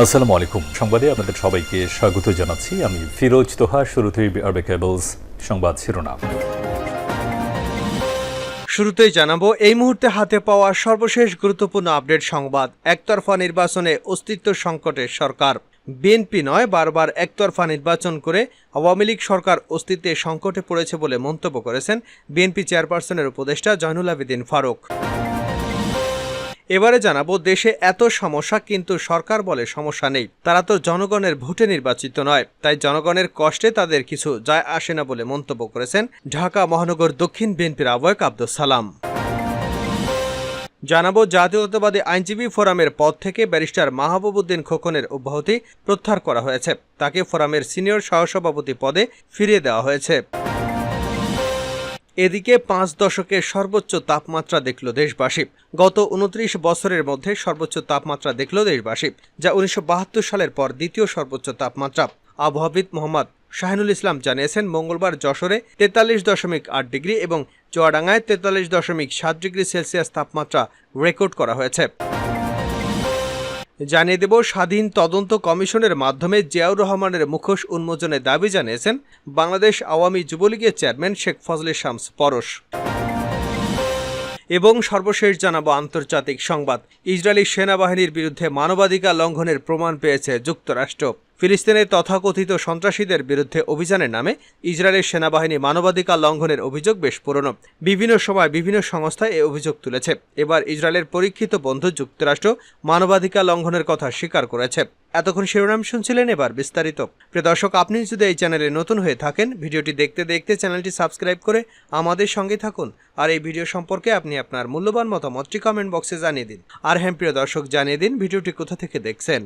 আসসালামু আলাইকুম। সংবাদে আপনাদের সবাইকে স্বাগত জানাচ্ছি। আমি ফিরোজ তোহা, শুরুতেই আরবে কেবলস সংবাদ শিরোনাম। শুরুতেই জানাব, এই মুহূর্তে হাতে পাওয়া সর্বশেষ গুরুত্বপূর্ণ আপডেট সংবাদ। একতরফা নির্বাচনে অস্তিত্ব সংকটে সরকার। বিএনপি নয়, বারবার একতরফা নির্বাচন করে আওয়ামী লীগ সরকার অস্তিত্বে সংকটে পড়েছে বলে মন্তব্য করেছেন বিএনপি চেয়ারপারসনের উপদেষ্টা জয়নুল আবেদিন ফারুক। এবারে জানাব, দেশে এত সমস্যা, কিন্তু সরকার বলে সমস্যা নেই। তারা তো জনগণের ভোটে নির্বাচিত নয়, তাই জনগণের কষ্টে তাদের কিছু যায় আসে না বলে মন্তব্য করেছেন ঢাকা মহানগর দক্ষিণ বিএনপির আহ্বায়ক আব্দুল সালাম। জানাব, জাতীয়তাবাদী আইনজীবী ফোরামের পদ থেকে ব্যারিস্টার মাহবুবুদ্দিন খোকনের অব্যাহতি প্রত্যাহার করা হয়েছে। তাকে ফোরামের সিনিয়র সহসভাপতি পদে ফিরিয়ে দেওয়া হয়েছে। এদিকে পাঁচ দশকের সর্বোচ্চ তাপমাত্রা দেখল দেশবাসী। গত উনত্রিশ বছরের মধ্যে সর্বোচ্চ তাপমাত্রা দেখল দেশবাসী, যা উনিশশো বাহাত্তর সালের পর দ্বিতীয় সর্বোচ্চ তাপমাত্রা। আবহাওয়াবিদ মোহাম্মদ শাহিনুল ইসলাম জানিয়েছেন, মঙ্গলবার যশোরে তেতাল্লিশ দশমিক আট ডিগ্রি এবং চুয়াডাঙ্গায় তেতাল্লিশ দশমিক সাত ডিগ্রি সেলসিয়াস তাপমাত্রা রেকর্ড করা হয়েছে। জানিয়ে দেব, স্বাধীন তদন্ত কমিশনের মাধ্যমে জিয়াউর রহমানের মুখোশ উন্মোচনের দাবি জানিয়েছেন বাংলাদেশ আওয়ামী যুবলীগের চেয়ারম্যান শেখ ফজলে শামস পরশ। এবং সর্বশেষ জানাব আন্তর্জাতিক সংবাদ। ইসরায়েলি সেনাবাহিনীর বিরুদ্ধে মানবাধিকার লঙ্ঘনের প্রমাণ পেয়েছে যুক্তরাষ্ট্র। ফিলিস্তিনের তথাকথিত সন্ত্রাসীদের বিরুদ্ধে অভিযানের নামে ইসরায়েলের সেনাবাহিনী মানবাধিকার লঙ্ঘনের অভিযোগ বেশ পুরনো। বিভিন্ন সময় বিভিন্ন সংস্থায় এই অভিযোগ তুলেছে। এবার ইসরায়েলের পরীক্ষিত বন্ধু যুক্তরাষ্ট্র মানবাধিকার লঙ্ঘনের কথা স্বীকার করেছে। এতক্ষণ শিরোনাম শুনছিলেন এবার বিস্তারিত। প্রিয় দর্শক, আপনি যদি এই চ্যানেলে নতুন হয়ে থাকেন, ভিডিওটি দেখতে দেখতে চ্যানেলটি সাবস্ক্রাইব করে আমাদের সঙ্গে থাকুন। আর এই ভিডিও সম্পর্কে আপনি আপনার মূল্যবান মতামতটি কমেন্ট বক্সে জানিয়ে দিন। আর হ্যাঁ প্রিয় দর্শক, জানিয়ে দিন ভিডিওটি কোথা থেকে দেখছেন।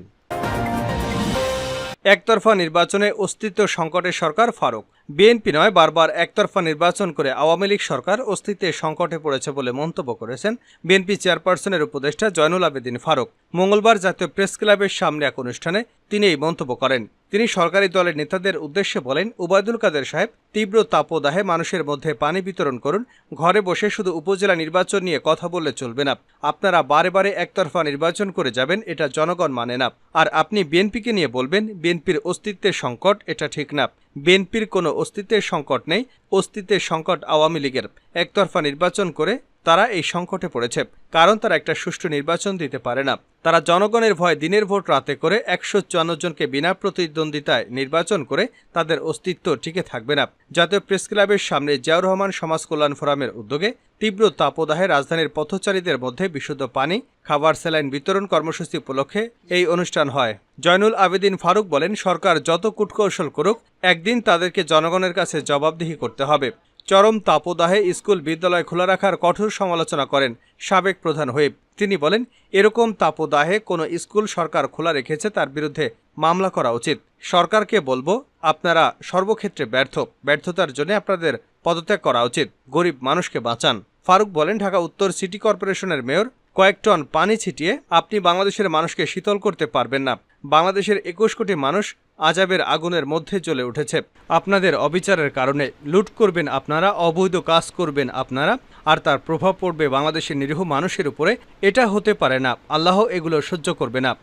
একতরফা নির্বাচনে অস্তিত্ব সংকটের সরকার ফারুক। বিএনপি নয়, বারবার একতরফা নির্বাচন করে আওয়ামী লীগ সরকার অস্তিত্বের সংকটে পড়েছে বলে মন্তব্য করেছেন বিএনপি চেয়ারপারসনের উপদেষ্টা জয়নুল আবেদিন ফারুক। মঙ্গলবার জাতীয় প্রেস ক্লাবের সামনে এক অনুষ্ঠানে তিনি এই মন্তব্য করেন। তিনি সরকারি দলের নেতাদের উদ্দেশ্যে বলেন, উবায়দুল কাদের সাহেব তীব্র তাপদাহে মানুষের মধ্যে পানি বিতরণ করুন, ঘরে বসে শুধু উপজেলা নির্বাচন নিয়ে কথা বললে চলবে না। আপনারা বারে বারে একতরফা নির্বাচন করে যাবেন, এটা জনগণ মানে না। আর আপনি বিএনপিকে নিয়ে বলবেন, বিএনপির অস্তিত্বের সংকট, এটা ঠিক না। বিএনপির কোনো অস্তিত্বের সংকট নেই, অস্তিত্বের সংকট আওয়ামী লীগের। একতরফা নির্বাচন করে তারা এই সংকটে পড়েছে, কারণ তারা একটা সুষ্ঠু নির্বাচন দিতে পারে না। তারা জনগণের ভয় দিনের ভোট রাতে করে একশো চুয়ান্ন জনকে বিনা প্রতিদ্বন্দ্বিতায় নির্বাচন করে তাদের অস্তিত্ব টিকে থাকবে না। জাতীয় প্রেস ক্লাবের সামনে জিয়াউর রহমান সমাজ কল্যাণ ফোরামের উদ্যোগে তীব্র তাপদাহে রাজধানীর পথচারীদের মধ্যে বিশুদ্ধ পানি, খাবার স্যালাইন বিতরণ কর্মসূচি উপলক্ষে এই অনুষ্ঠান হয়। জয়নুল আবেদিন ফারুক বলেন, সরকার যত কূটকৌশল করুক, একদিন তাদেরকে জনগণের কাছে জবাবদিহি করতে হবে। চরম তাপদাহে স্কুল বিদ্যালয় খোলা রাখার কঠোর সমালোচনা করেন সাবেক প্রধান হুইপ তিনি বলেন, এরকম তাপদাহে কোনো স্কুল সরকার খোলা রেখেছে, তার বিরুদ্ধে মামলা করা উচিত। সরকারকে বলব, আপনারা সর্বক্ষেত্রে ব্যর্থ। ব্যর্থতার জন্য আপনাদের পদত্যাগ করা উচিত। গরিব মানুষকে বাঁচান। ফারুক বলেন, ঢাকা উত্তর সিটি কর্পোরেশনের মেয়র, কয়েক টন পানি ছিটিয়ে আপনি বাংলাদেশের মানুষকে শীতল করতে পারবেন না। বাংলাদেশের একুশ কোটি মানুষ আজাবের আগুনের মধ্যে চলে উঠেছে। আপনাদের অবিচারের কারণে লুট করবেন আপনারা, অবৈধ কাজ করবেন আপনারা, আর তার প্রভাব পড়বে বাংলাদেশের নিরীহ মানুষের উপরে। এটা হতে পারে না। আল্লাহ এগুলো সহ্য করবে না।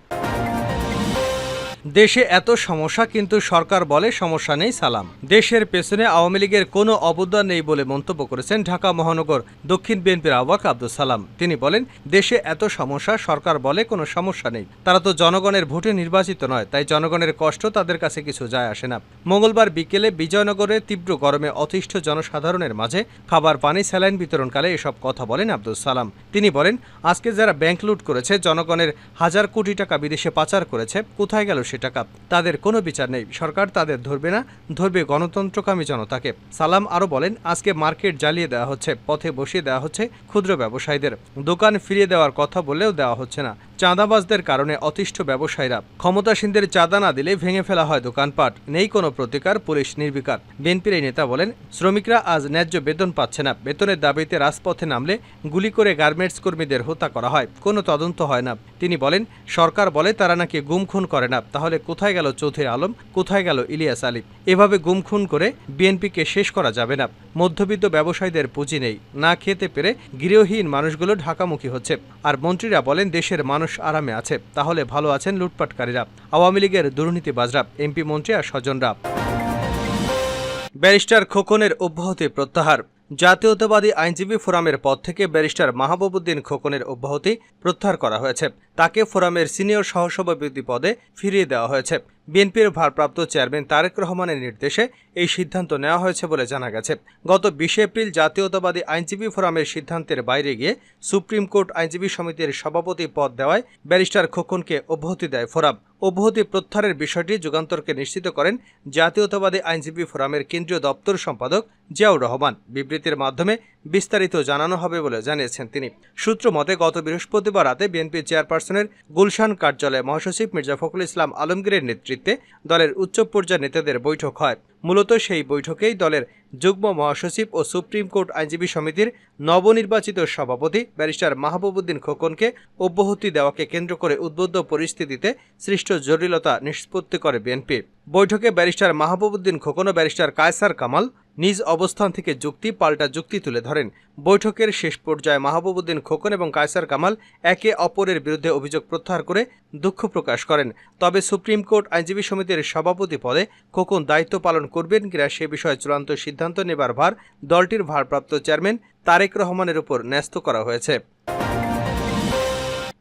দেশে এত সমস্যা, কিন্তু সরকার বলে সমস্যা নেই, সালাম। দেশের পেছনে আওয়ামী লীগের কোনো অবদান নেই বলে মন্তব্য করেছেন ঢাকা মহানগর দক্ষিণ বিএনপির আহ্বায়ক আব্দুল সালাম। তিনি বলেন, দেশে এত সমস্যা, সরকার বলে কোনো সমস্যা নেই। তারা তো জনগণের ভোটে নির্বাচিত নয়, তাই জনগণের কষ্ট তাদের কাছে কিছু যায় আসে না। মঙ্গলবার বিকেলে বিজয়নগরে তীব্র গরমে অতিষ্ঠ জনসাধারণের মাঝে খাবার, পানি, স্যালাইন বিতরণকালে এসব কথা বলেন আব্দুল সালাম। তিনি বলেন, আজকে যারা ব্যাংক লুট করেছে, জনগণের হাজার কোটি টাকা বিদেশে পাচার করেছে, কোথায় গেল সে টাকা। তাদের কোনো বিচার নেই। সরকার তাদের ধরবে না, ধরবে গণতন্ত্রকামী জনতাকে। সালাম আরও বলেন, আজকে মার্কেট জ্বালিয়ে দেওয়া হচ্ছে, পথে বসিয়ে দেওয়া হচ্ছে ক্ষুদ্র ব্যবসায়ীদের। দোকান ফিরিয়ে দেওয়ার কথা বলেও দেওয়া হচ্ছে না। চাঁদাবাজদের কারণে অতিষ্ঠ ব্যবসায়ীরা ক্ষমতাসীনদের চাঁদা না দিলে ভেঙে ফেলা হয় দোকানপাট। নেই কোনো প্রতিকার, পুলিশ নির্বিকার। বিএনপির এই নেতা বলেন, শ্রমিকরা আজ ন্যায্য বেতন পাচ্ছে না। বেতনের দাবিতে রাজপথে নামলে গুলি করে গার্মেন্টস কর্মীদের হত্যা করা হয়। কোনো তদন্ত হয় না। তিনি বলেন, সরকার বলে তারা নাকি গুম খুন করে না। তাহলে কোথায় গেল চৌধুরী আলম? কোথায় গেল ইলিয়াস আলী? এভাবে গুম খুন করে বিএনপিকে শেষ করা যাবে না। মধ্যবিত্ত ব্যবসায়ীদের পুঁজি নেই। না খেতে পেরে গৃহহীন মানুষগুলো ঢাকামুখী হচ্ছে। আর মন্ত্রীরা বলেন, দেশের মানুষ মানুষ আরামে আছে, তাহলে ভালো আছেন লুটপাটকারীরা। আওয়ামী লীগের দুর্নীতিবাজরা, এমপি মন্ত্রী আর স্বজনরা। ব্যারিস্টার খোকনের অব্যাহতি প্রত্যাহার। জাতীয়তাবাদী আইনজীবী ফোরামের পদ থেকে ব্যারিস্টার মাহবুবুদ্দিন খোকনের অব্যাহতি প্রত্যাহার করা হয়েছে। তাকে ফোরামের সিনিয়র সহসভাপতি পদে ফিরিয়ে দেওয়া হয়েছে। বিএনপির ভারপ্রাপ্ত চেয়ারম্যান তারেক রহমানের নির্দেশে এই সিদ্ধান্ত নেওয়া হয়েছে বলে জানা গেছে। গত বিশে এপ্রিল জাতীয়তাবাদী আইনজীবী ফোরামের সিদ্ধান্তের বাইরে গিয়ে সুপ্রিম কোর্ট আইনজীবী সমিতির সভাপতি পদ দেওয়ায় ব্যারিস্টার খোকনকে অব্যাহতি দেয় ফোরাম। অব্যাহতি প্রত্যাহারের বিষয়টি যুগান্তরকে নিশ্চিত করেন জাতীয়তাবাদী আইনজীবী ফোরামের কেন্দ্রীয় দপ্তর সম্পাদক জিয়াউর রহমান। বিবৃতির মাধ্যমে বিস্তারিত জানানো হবে বলে জানিয়েছেন তিনি। সূত্র মতে, গত বৃহস্পতিবার রাতে বিএনপি চেয়ারপারসনের গুলশান কার্যালয়ে মহাসচিব মির্জা ফখরুল ইসলাম আলমগীরের নেতৃত্বে দলের উচ্চ পর্যায়ের নেতাদের বৈঠক হয়। মূলত সেই বৈঠকেই দলের যুগ্ম মহাসচিব ও সুপ্রিম কোর্ট আইনজীবী সমিতির নবনির্বাচিত সভাপতি ব্যারিস্টার মাহবুবুদ্দিন খোকনকে অব্যাহতি দেওয়াকে কেন্দ্র করে উদ্বুদ্ধ পরিস্থিতিতে সৃষ্ট জটিলতা নিষ্পত্তি করে বিএনপি। বৈঠকে ব্যারিস্টার মাহবুবুদ্দিন খোকন ও ব্যারিস্টার কায়সার কামাল নিজ অবস্থান থেকে যুক্তি, পাল্টা যুক্তি তুলে ধরেন। বৈঠকের শেষ পর্যায়ে মাহবুবুদ্দিন খোকন এবং কায়সার কামাল একে অপরের বিরুদ্ধে অভিযোগ প্রত্যাহার করে দুঃখ প্রকাশ করেন। তবে সুপ্রিম কোর্ট আইনজীবী সমিতির সভাপতি পদে খোকন দায়িত্ব পালন করবেন কিনা সে বিষয়ে চূড়ান্ত সিদ্ধান্ত নেবার ভার দলটির ভারপ্রাপ্ত চেয়ারম্যান তারেক রহমানের উপর ন্যস্ত করা হয়েছে।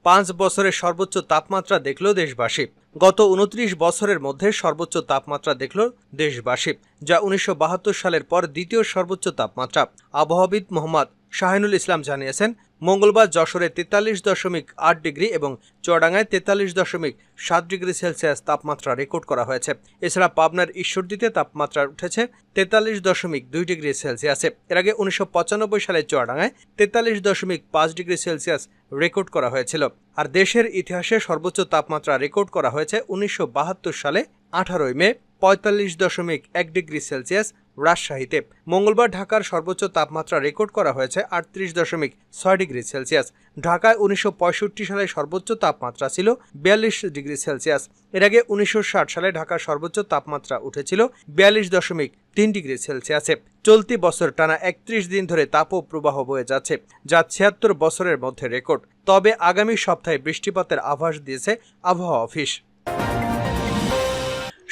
পাঁচ বছরের সর্বোচ্চ তাপমাত্রা দেখল দেশবাসী। গত উনত্রিশ বছরের মধ্যে সর্বোচ্চ তাপমাত্রা দেখল দেশবাসী, যা উনিশশো বাহাত্তর সালের পর দ্বিতীয় সর্বোচ্চ তাপমাত্রা। আবহাওয়াবিদ মোহাম্মদ শাহিনুল ইসলাম জানিয়েছেন মঙ্গলবার যশোরে তেতাল্লিশ দশমিক আট ডিগ্রি এবং চুয়াডাঙ্গায় তেতাল্লিশ দশমিক সাত ডিগ্রি সেলসিয়াস তাপমাত্রা রেকর্ড করা হয়েছে। এছাড়া পাবনার ঈশ্বরদীতে তাপমাত্রা উঠেছে তেতাল্লিশ দশমিক দুই ডিগ্রি সেলসিয়াসে। এর আগে উনিশশো পঁচানব্বই সালে চুয়াডাঙ্গায় তেতাল্লিশ দশমিক পাঁচ ডিগ্রি সেলসিয়াস রেকর্ড করা হয়েছিল। আর দেশের ইতিহাসে সর্বোচ্চ তাপমাত্রা রেকর্ড করা হয়েছে উনিশশো বাহাত্তর সালে আঠারোই মে, পঁয়তাল্লিশ দশমিক এক ডিগ্রি সেলসিয়াস রাজশাহীতে। মঙ্গলবার ঢাকার সর্বোচ্চ তাপমাত্রা রেকর্ড করা হয়েছে আটত্রিশ দশমিক ছয় ডিগ্রি সেলসিয়াস। ঢাকায় উনিশশো পঁয়ষট্টি সালে সর্বোচ্চ তাপমাত্রা ছিল বিয়াল্লিশ ডিগ্রি সেলসিয়াস। এর আগে উনিশশো ষাট সালে ঢাকার সর্বোচ্চ তাপমাত্রা উঠেছিল বিয়াল্লিশ দশমিক তিন ডিগ্রি সেলসিয়াসে। চলতি বছর টানা একত্রিশ দিন ধরে তাপপ্রবাহ বয়ে যাচ্ছে, যা ছিয়াত্তর বছরের মধ্যে রেকর্ড। তবে আগামী সপ্তাহে বৃষ্টিপাতের আভাস দিয়েছে আবহাওয়া অফিস।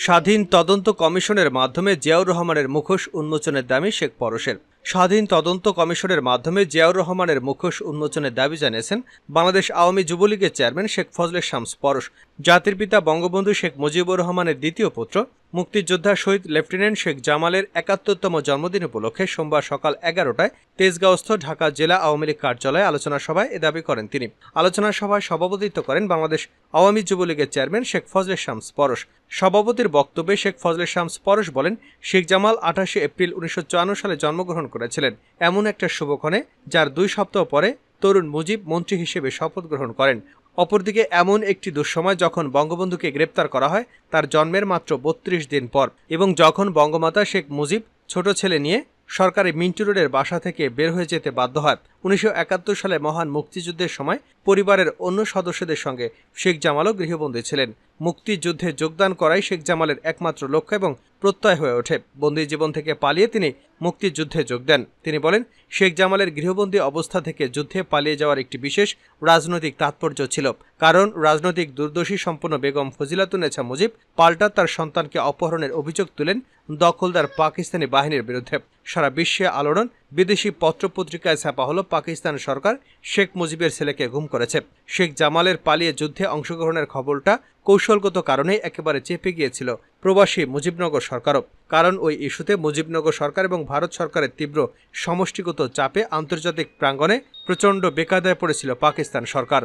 স্বাধীন তদন্ত কমিশনের মাধ্যমে জিয়াউর রহমানের মুখোশ উন্মোচনের দাবি শেখ পরশের। স্বাধীন তদন্ত কমিশনের মাধ্যমে জিয়াউর রহমানের মুখোশ উন্মোচনের দাবি জানিয়েছেন বাংলাদেশ আওয়ামী যুবলীগের চেয়ারম্যান শেখ ফজলে শামস পরশ। জাতির পিতা বঙ্গবন্ধু শেখ মুজিবুর রহমানের দ্বিতীয় পুত্র মুক্তিযোদ্ধা শহীদ লেফটেন্যান্ট শেখ জামালের একাত্তরতম জন্মদিন উপলক্ষে সোমবার সকাল এগারোটায় তেজগাঁওস্থ ঢাকা জেলা আওয়ামী লীগ কার্যালয়ে আলোচনা সভায় এ দাবি করেন তিনি। আলোচনা সভায় সভাপতিত্ব করেন বাংলাদেশ আওয়ামী যুবলীগের চেয়ারম্যান শেখ ফজলে শামস পরশ। সভাপতির বক্তব্যে শেখ ফজলে শামস পরশ বলেন, শেখ জামাল আঠাশে এপ্রিল উনিশশো চুয়ান্ন সালে জন্মগ্রহণ করেছিলেন। এমন একটা শুভক্ষণে যার দুই সপ্তাহ পরে তরুণ মুজিব মন্ত্রী হিসেবে শপথ গ্রহণ করেন। অপরদিকে এমন একটি দুঃসময় যখন বঙ্গবন্ধুকে গ্রেপ্তার করা হয়, তার জন্মের মাত্র বত্রিশ দিন পর এবং যখন বঙ্গমাতা শেখ মুজিব ছোট ছেলে নিয়ে সরকারি মিন্টু রোডের বাসা থেকে বের হয়ে যেতে বাধ্য হয় উনিশশো একাত্তর সালে মহান মুক্তিযুদ্ধের সময় পরিবারের অন্য সদস্যদের সঙ্গে শেখ জামালও গৃহবন্দী ছিলেন। মুক্তিযুদ্ধে যোগদান করাই শেখ জামালের একমাত্র লক্ষ্য এবং প্রত্যয় হয়ে ওঠে। বন্দী জীবন থেকে পালিয়ে তিনি মুক্তিযুদ্ধে যোগ দেন। তিনি বলেন, শেখ জামালের গৃহবন্দী অবস্থা থেকে যুদ্ধে পালিয়ে যাওয়ার একটি বিশেষ রাজনৈতিক তাৎপর্য ছিল। কারণ রাজনৈতিক দুর্দশী সম্পন্ন বেগম ফজিলাতুন্নেছা মুজিব পাল্টা তার সন্তানকে অপহরণের অভিযোগ তুলেন দখলদার পাকিস্তানি বাহিনীর বিরুদ্ধে। সারা বিশ্বে আলোড়ন বিদেশি পত্রপত্রিকায় ছাপা হলো পাকিস্তান সরকার শেখ মুজিবের ছেলেকে গুম করেছে। শেখ জামালের পালিয়ে যুদ্ধে অংশগ্রহণের খবরটা কৌশলগত কারণে একেবারে চেপে গিয়েছিল প্রবাসী মুজিবনগর সরকারও। কারণ ওই ইস্যুতে মুজিবনগর সরকার এবং ভারত সরকারের তীব্র সমষ্টিগত চাপে আন্তর্জাতিক প্রাঙ্গণে প্রচণ্ড বেকায়দায় পড়েছিল পাকিস্তান সরকার।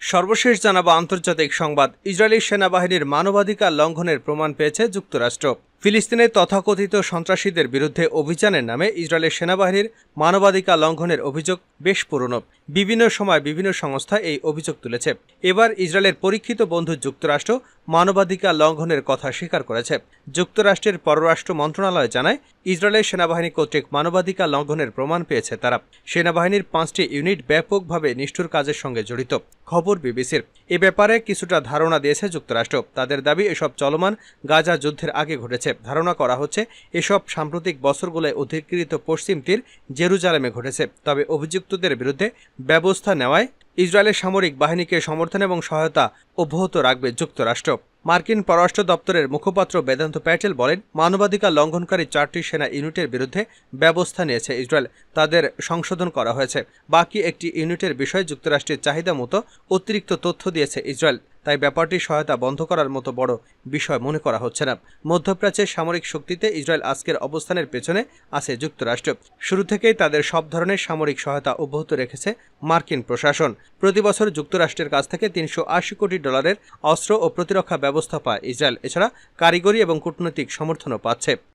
সর্বশেষ জানাব আন্তর্জাতিক সংবাদ। ইসরায়েলি সেনাবাহিনীর মানবাধিকার লঙ্ঘনের প্রমাণ পেয়েছে যুক্তরাষ্ট্র। ফিলিস্তিনের তথাকথিত সন্ত্রাসীদের বিরুদ্ধে অভিযানের নামে ইসরায়েলের সেনাবাহিনীর মানবাধিকার লঙ্ঘনের অভিযোগ বেশ পুরনো। বিভিন্ন সময় বিভিন্ন সংস্থা এই অভিযোগ তুলেছে। এবার ইসরায়েলের পরীক্ষিত বন্ধু যুক্তরাষ্ট্র মানবাধিকার লঙ্ঘনের কথা স্বীকার করেছে। যুক্তরাষ্ট্রের পররাষ্ট্র মন্ত্রণালয় জানায়, ইসরায়েলের সেনাবাহিনী কর্তৃক মানবাধিকার লঙ্ঘনের প্রমাণ পেয়েছে তারা। সেনাবাহিনীর পাঁচটি ইউনিট ব্যাপকভাবে নিষ্ঠুর কাজের সঙ্গে জড়িত। খবর বিবিসির। এ ব্যাপারে কিছুটা ধারণা দিয়েছে যুক্তরাষ্ট্র। তাদের দাবি, এসব চলমান গাজা যুদ্ধের আগে ঘটেছে। ধারণা করা হচ্ছে, এসব সাম্প্রতিক বছরগুলোয় অধিকৃত পশ্চিম তীর জেরুজালেমে ঘটেছে। তবে অভিযুক্তদের বিরুদ্ধে ব্যবস্থা নেওয়ায় ইসরায়েলের সামরিক বাহিনীকে সমর্থন এবং সহায়তা অব্যাহত রাখবে যুক্তরাষ্ট্র। মার্কিন পররাষ্ট্র দপ্তরের মুখপাত্র বেদান্ত প্যাটেল বলেন, মানবাধিকার লঙ্ঘনকারী চারটি সেনা ইউনিটের বিরুদ্ধে ব্যবস্থা নিয়েছে ইসরায়েল। তাদের সংশোধন করা হয়েছে। বাকি একটি ইউনিটের বিষয়ে যুক্তরাষ্ট্রের চাহিদা মতো অতিরিক্ত তথ্য দিয়েছে ইসরায়েল। তাই ব্যাপারটি সহায়তা বন্ধ করার মতো বড় বিষয় মনে করা হচ্ছে না। মধ্যপ্রাচ্যের সামরিক শক্তিতে ইসরায়েল আজকের অবস্থানের পেছনে আছে যুক্তরাষ্ট্র। শুরু থেকেই তাদের সব ধরনের সামরিক সহায়তা অব্যাহত রেখেছে মার্কিন প্রশাসন। প্রতি বছর যুক্তরাষ্ট্রের কাছ থেকে তিনশো আশি কোটি ডলারের অস্ত্র ও প্রতিরক্ষা ব্যবস্থা পায়। ইসরায়েল এছাড়া কারিগরি এবং কূটনৈতিক সমর্থনও পাচ্ছে।